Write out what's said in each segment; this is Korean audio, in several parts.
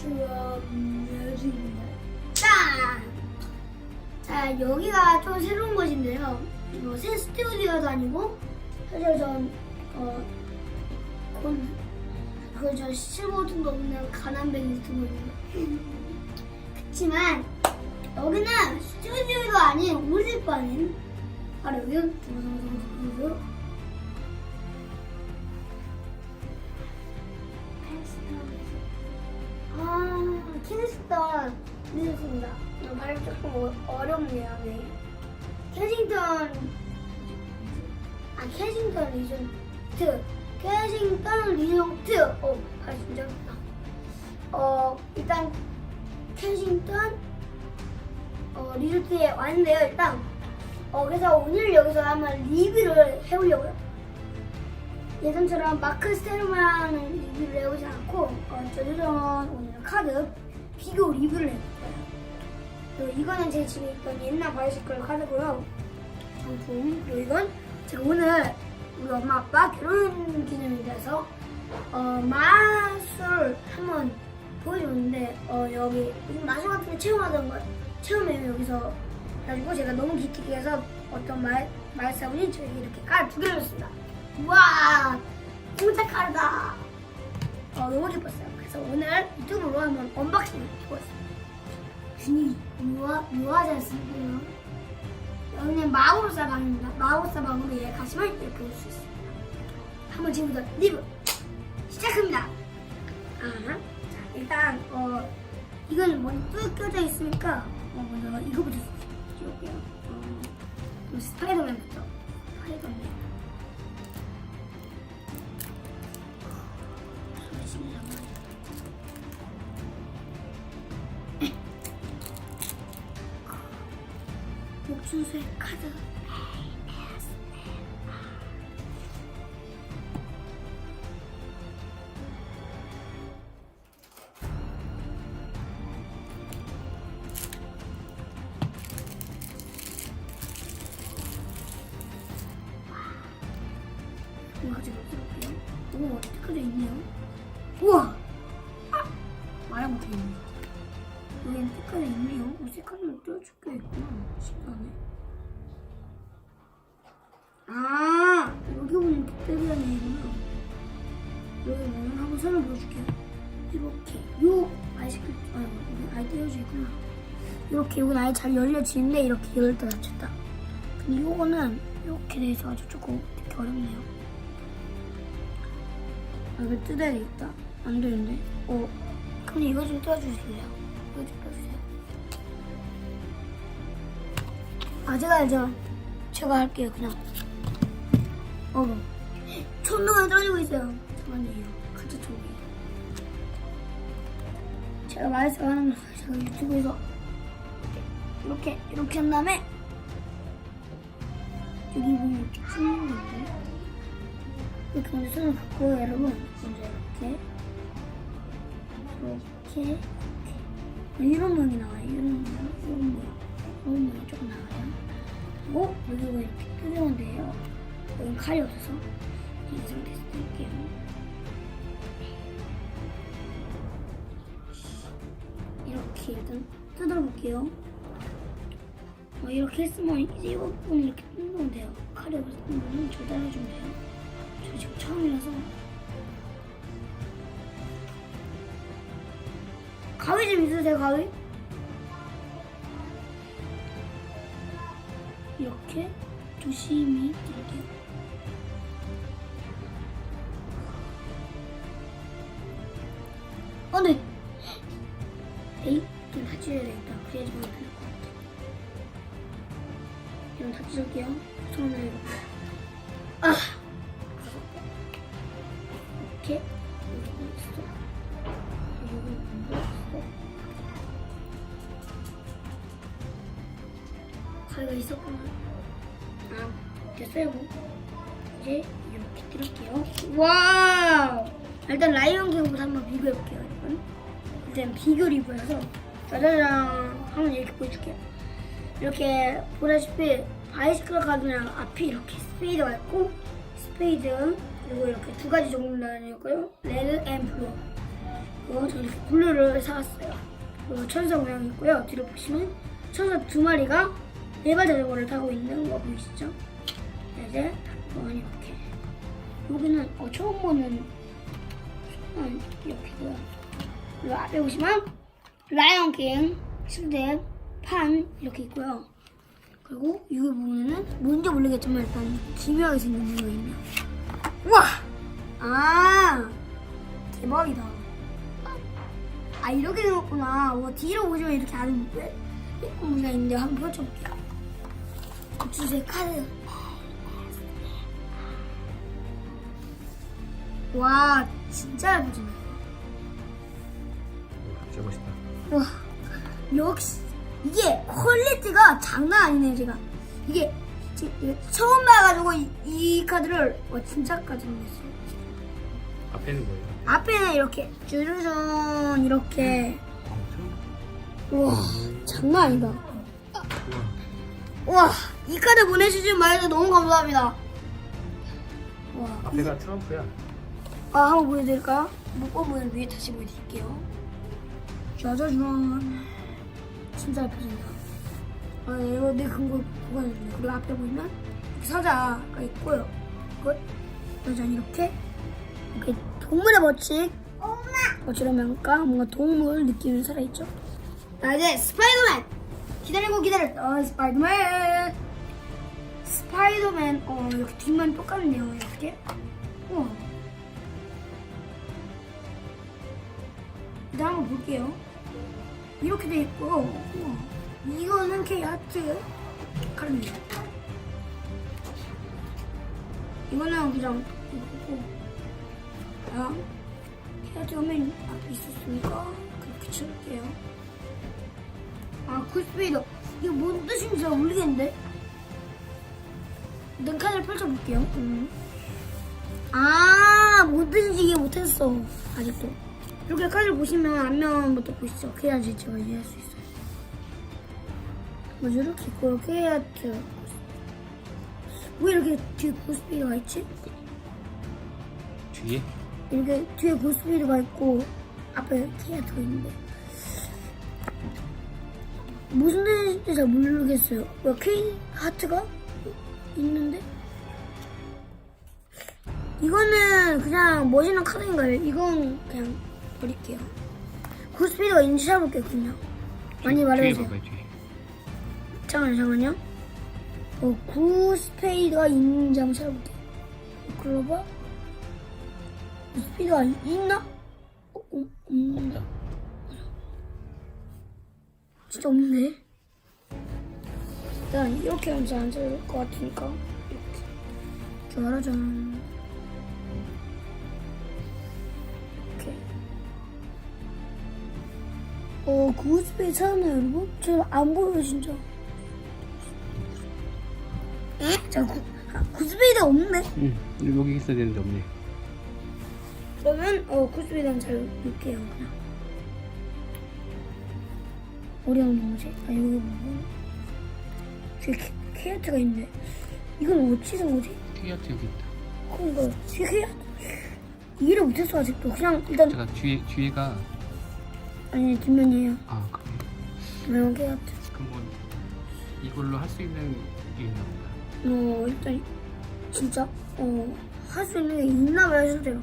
주업여주입니다. 짠! 자, 여기가 좀 새로운 곳인데요. 뭐, 새 스튜디오도 아니고, 사실 전, 어, 곧, 그저 실버튼도 없는 가난뱅이 유튜버입니다. 그치만, 여기는 스튜디오도 아닌 우리 반인 바로 여기 두두두두두 캐스턴 늦었습니다. 말이 조금 어- 어렵네요. 네. 캐싱턴 아 캐싱턴 리존트 캐싱턴 리존트 어 아, 진짜 어 일단 캐싱턴 어, 리조트에 왔는데요, 일단. 어, 그래서 오늘 여기서 한번 리뷰를 해보려고요. 예전처럼 마크 스테르만 리뷰를 해보지 않고, 어, 저처럼 오늘 카드 비교 리뷰를. 그리고 이거는 제 집에 있던 옛날 바이시클 카드고요. 상품. 그리고 이건 제가 오늘 우리 엄마 아빠 결혼 기념일이라서, 어, 마술 한번 보여줬는데, 어, 여기 마술 같은 거 체험하던 거, 체험해요, 여기서. 그래가지고 제가 너무 기특해서 어떤 말, 말사분이 저에게 이렇게 카드 두 개를 줬습니다. 우와! 진짜 카드다! 어, 너무 기뻤어요. 그래서 오늘 유튜브로 한번 언박싱을 해보겠습니다. 분위기 묘하, 묘하지 않습니까? 여기는 마법사 방입니다. 마법사 방으로 예약하시면 이렇게 볼 수 있습니다. 한번 지금부터 리뷰 시작합니다. 아, 자, 일단 어 이건 먼저 뜯겨져 있으니까 어, 먼저 이거부터 찍을게요. 어, 스파이더맨부터. 스파이더맨. 진짜 많이. 순수의 카드. 이거 가지고 볼게요. 오, 스티커도 있네요. 보여줄게요. 이렇게. 요 아이스크림, 아, 아예 떼어져 있구나. 이렇게 이건 아예 잘 열려지는데 이렇게 열다 닫혔다. 근데 요거는 이렇게 돼 있어가지고 조금 되게 어렵네요. 아, 이거 뜯어야 되겠다. 안 되는데. 어. 그럼 이거 좀 떼어주실래요? 이거 좀 떼주세요. 아, 제가 알죠. 제가 할게요, 그냥. 어머. 천둥이 떨어지고 있어요. 잠깐만요. 제가 말해서 하는 거, 제가 유튜브에서 이렇게, 이렇게 한 다음에 여기 보면 이렇게 찍는 건데. 이렇게 먼저 손을 갖고 여러분 먼저 이렇게 이렇게 이렇게. 이런 모양이 나와요. 이런 모양 이런 모양. 이런 모양이 조금 나와요. 그리고 여기가 이렇게 뜯으면 돼요. 여기 칼이 없어서 이 상태에서 뜯을게요 이렇게 일단 뜯어볼게요. 어, 이렇게 했으면 이제 이 부분 이렇게 뜯으면 돼요. 칼이 없으면 조달해주면 돼요. 저 지금 처음이라서. 가위 좀 있으세요 가위? 이렇게 조심히 이런 다치실게요. 손을 이렇게. 아! 이렇게. 가위가 있었구나. 아, 됐어요. 뭐. 이제 이렇게 뜰게요. 와우! 일단 라이언 킹부터 한번 비교해볼게요, 여러분. 일단 비교 리뷰여서 짜자잔 한번 이렇게 보여줄게요. 이렇게 보다시피 바이시클 카드랑 앞이 이렇게 스페이드가 있고 스페이드 그리고 이렇게 두 가지 종류 나뉘었고요. 레드 앤 블루 그리고 저 이렇게 블루를 사왔어요. 그리고 천사 모양이 있고요. 뒤로 보시면 천사 두 마리가 네발 자전거를 타고 있는 거 보이시죠? 네, 이제 어, 이렇게 여기는 어, 처음 보는 음, 이렇게고요. 그리고 앞에 보시면 라이언킹 실대 판 이렇게 있고요. 그리고 여기 보면은 뭔지 모르겠지만 일단 기묘하게 생긴 문가 있네요. 우와! 아 대박이다. 아 이렇게 생겼구나. 와 뒤로 보시면 이렇게 아주 예쁜 문가 있는데 한번 펼쳐볼게요. 주제 카드. 와 진짜 예쁘지. 진짜 멋있다. 와 역시 이게 퀄리티가 장난 아니네요 제가 이게 지- 이거 처음 봐가지고 이, 이 카드를 와 진짜 깜짝 놀랐어요 앞에는 뭐예요? 앞에는 이렇게 쭈르전 이렇게 엄청. 우와 장난 아니다 우와. 우와 이 카드 보내주신 말해서 너무 감사합니다 와 앞에가 트럼프야. 아, 한번 보여드릴까요? 목범을 위에 다시 보여드릴게요. 짜자잔. 진짜 예쁘습니다. 아, 이거 내 근거 보관했네. 그리고 앞에 보면 사자가 있고요. 끝. 짜잔, 이렇게. 이렇게 동물의 법칙. 어쩌려면까 뭔가 동물 느낌이 살아있죠? 자, 이제 스파이더맨! 기다리고 기다렸던 스파이더맨! 스파이더맨, 어, 이렇게 뒷면 똑같네요, 이렇게. 우와. 일단 한번 볼게요. 이렇게 돼 있고, 우와. 이거는 K 하트 카드입니다. 이거는 그냥 이거고, 하트 화면이 앞에 있었으니까 그렇게 칠게요. 아, 쿨스피드. 이거 뭔 뜻인지 잘 모르겠는데? 카드를 펼쳐볼게요. 음. 아, 뭔 뜻인지 이해 못했어. 아직도. 이렇게 카드를 보시면 앞면부터 보시죠. 그래야지 제가 이해할 수 있어요. 먼저 이렇게 있고, 이렇게 해야 돼. 왜 이렇게 뒤에 고스피드가 있지? 뒤에? 이렇게 뒤에 고스피드가 있고, 앞에 케이아트가 있는데. 무슨 뜻인지 잘 모르겠어요. 왜 K 하트가 있는데? 이거는 그냥 멋있는 카드인가요? 이건 그냥 버릴게요. 고스피드가 있는지 찾아볼게요, 그냥. 많이 말해주세요. 뒤에. 잠깐만요, 잠깐만요. 어, 구스페이드가 있는지 한번 찾아볼게요. 글로벌? 구스페이드가 있나? 어, 어, 없는데. 없다. 진짜 없는데? 일단 이렇게 하면 잘안 찾을 것 같으니까 이렇게 이렇게 어 구스페이 찾았나요 여러분? 저 안 보여요 진짜 에? 자 구, 아, 구스페이가 없네 응. 여기 있어야 되는데 없네. 그러면 어 구스페이는 잘 넣을게요 그냥 어려운 문제 아 여기 보면 뒤에 캐- 캐릭터가 있네 이건 어찌서 오지? 티아트 여기 있다. 그러니까 캐릭터 이해를 못했어 아직도 그냥 일단 제가 뒤에 뒤에가 아니 뒷면이에요 아 그래. 그냥 캐릭터 그럼 뭐 이걸로 할 수 있는 게 있나 보다. 어 일단 진짜 어할 수 있는 게 있나 봐요 실제로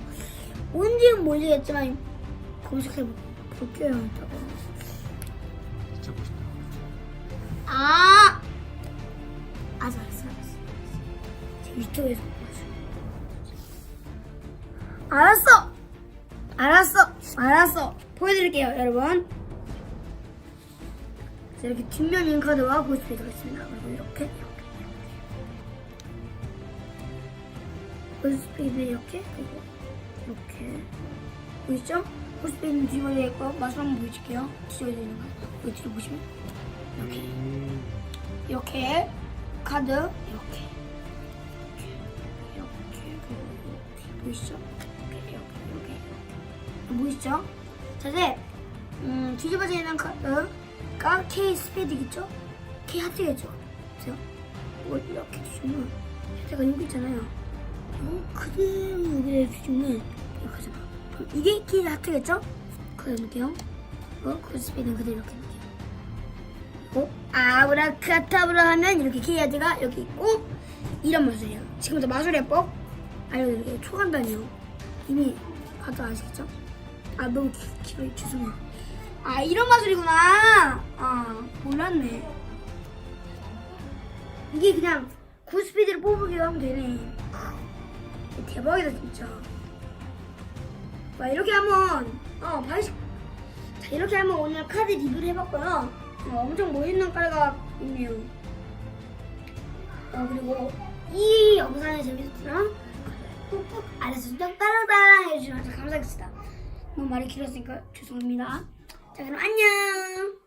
뭔지는 모르겠지만 검색해 볼게요 이따가 진짜 멋있다. 아! 알았어, 알았어, 알았어. 유튜브에서 봤어. 알았어! 알았어! 알았어! 보여드릴게요, 여러분. 자, 이렇게 뒷면 인 카드와 고스페이 들어있습니다. 그리고 이렇게, 이렇게, 이렇게. 고스페이드 이렇게, 그리고 이렇게. 보이시죠? 고스페이드는 뒤집어져 있고, 마지막 한번 보여줄게요. 뒤집어져 있는 거. 여기 뒤로 보시면. 음. 이렇게 카드 이렇게 이렇게 이렇게 이렇게 보이시죠? 이렇게 이렇게 이렇게 이렇게 보이시죠? 자 이제 음, 뒤집어져 있는 카드가 K 스페이드겠죠? K 하트겠죠? 그래서 이걸 이렇게 뒤집으면 제가 여기 있잖아요 어, 그대로 여기에 뒤집으면 이렇게 하잖아 이게 키 하트겠죠? 그대로 놓을게요. 어, 쿨스피드는 그대로 이렇게 놓을게요. 어, 아브라카타브라 하면 이렇게 키야드가 이렇게 있고 이런 마술이에요. 지금부터 마술해법 알려드릴게요. 초간단이요. 이미 가도 아시겠죠? 아 너무 기, 길어요. 죄송해요. 아 이런 마술이구나. 아 몰랐네. 이게 그냥 굿스피드를 뽑으기로 하면 되네. 대박이다 진짜. 와 이렇게 한번 어 80. 자 이렇게 한번 오늘 카드 리뷰를 해봤고요. 어, 엄청 멋있는 카드가 있네요. 어 그리고 이 영상이 재밌었으면 꾹꾹 좀 따랑따랑 해주시면 감사하겠습니다. 너무 말이 길었으니까 죄송합니다. 자 그럼 안녕.